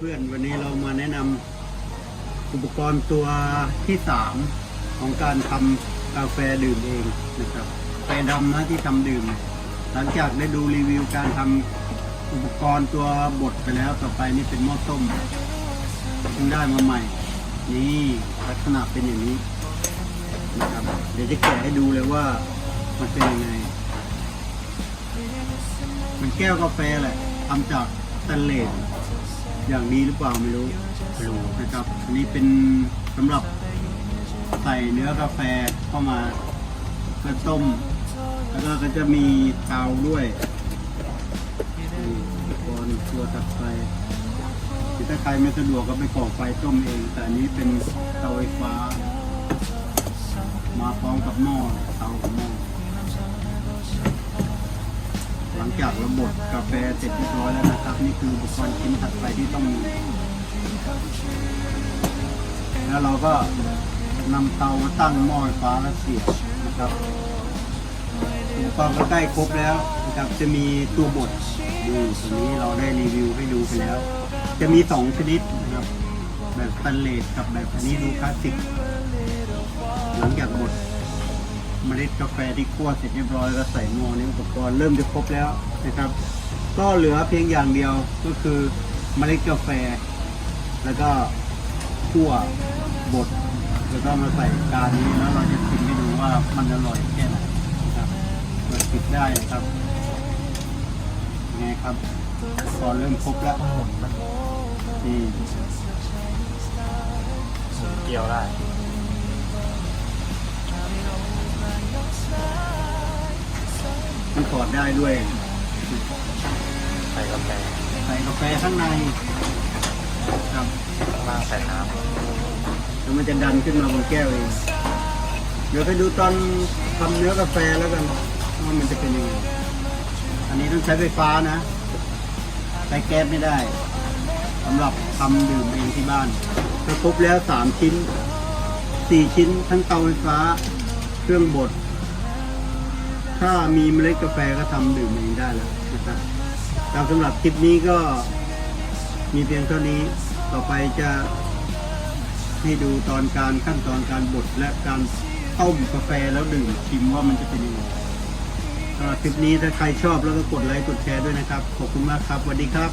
เพื่อนๆ วันนี้เรามาแนะนำอุปกรณ์ตัวที่ 3 ของการทำกาแฟดื่มเองนะครับกาแฟดำนะที่ทำดื่ม หลังจากได้ดูรีวิวการทำอุปกรณ์ตัวบดไปแล้วต่อไปนี่เป็นหม้อต้มเพิ่งได้มาใหม่ นี่ลักษณะเป็นอย่างนี้นะครับเดี๋ยวจะแกะให้ดูเลยว่ามันเป็นยังไงมันแก้วกาแฟแหละทำจากสแตนเลส อย่างดีหรือเปล่าไม่รู้ไม่รู้นะครับอันนี้เป็นสำหรับใส่เนื้อกาแฟเข้ามาเพื่อต้ม แล้วก็ก็จะมีเตาด้วยนี่อุปกรณ์ตัวตัดไฟที่ถ้าใครไม่สะดวกก็ไปก่อไฟต้มเอง แต่อันนี้เป็นเตาไฟฟ้า มาพร้อมกับหม้อเตากับหม้อ งจากระบดกาแฟเสร็จเรียบร้อยแล้วนะครับ นี่คืออุปกรณ์ชิ้นถัดไปที่ต้องมีแล้วเราก็นำเตามาตั้งหม้อไฟฟ้าแล้วเสียบนะครับอุปกรณ์ก็ใกล้ครบแล้วนะครับจะมีตัวบดดูตัวนี้เราได้รีวิวให้ดูไปแล้ว จะมีสองชนิดนะครับ แบบสแตนเลสกับแบบอันนี้ดูคลาสสิกหลังจากบด เมล็ดกาแฟที่คั่วเสร็จเรียบร้อยแล้วใส่หม้อนี้อุปกรณ์เริ่มจะครบแล้วนะครับ ก็เหลือเพียงอย่างเดียวก็คือเมล็ดกาแฟ แล้วก็คั่วบดแล้วก็มาใส่กานี้แล้วเราจะชิมให้ดูว่ามันอร่อยแค่ไหนนะครับเปิดปิดได้นะครับไงครับอุปกรณ์เริ่มครบแล้วนี่เกี่ยวได้ มันถอดได้ด้วยใส่กาแฟใส่กาแฟข้างในครับข้างล่างใส่น้แล้วมันจะดันขึ้นมาบนแก้วเองเดี๋ยวไปดูตอนทำเนื้อกาแฟแล้วกันว่ามันจะเป็นยังไงอันนี้ต้องใช้ไฟฟ้านะใช้แก๊สไม่ได้สำหรับทำดื่มเองที่บ้านก็ครบแล้วสามชิ้นสี่ชิ้นทั้งเตาไฟฟ้า เครื่องบด ถ้ามีเมล็ดกาแฟก็ทำดื่มเองได้แล้วนะครับตามสำหรับคลิปนี้ก็มีเพียงเท่านี้ ต่อไปจะให้ดูตอนการขั้นตอนการบดและการต้มกาแฟแล้วดื่มชิมว่ามันจะเป็นยังไงสำหรับคลิปนี้ถ้าใครชอบแล้วก็กดไลค์กดแชร์ด้วยนะครับ ขอบคุณมากครับสวัสดีครับ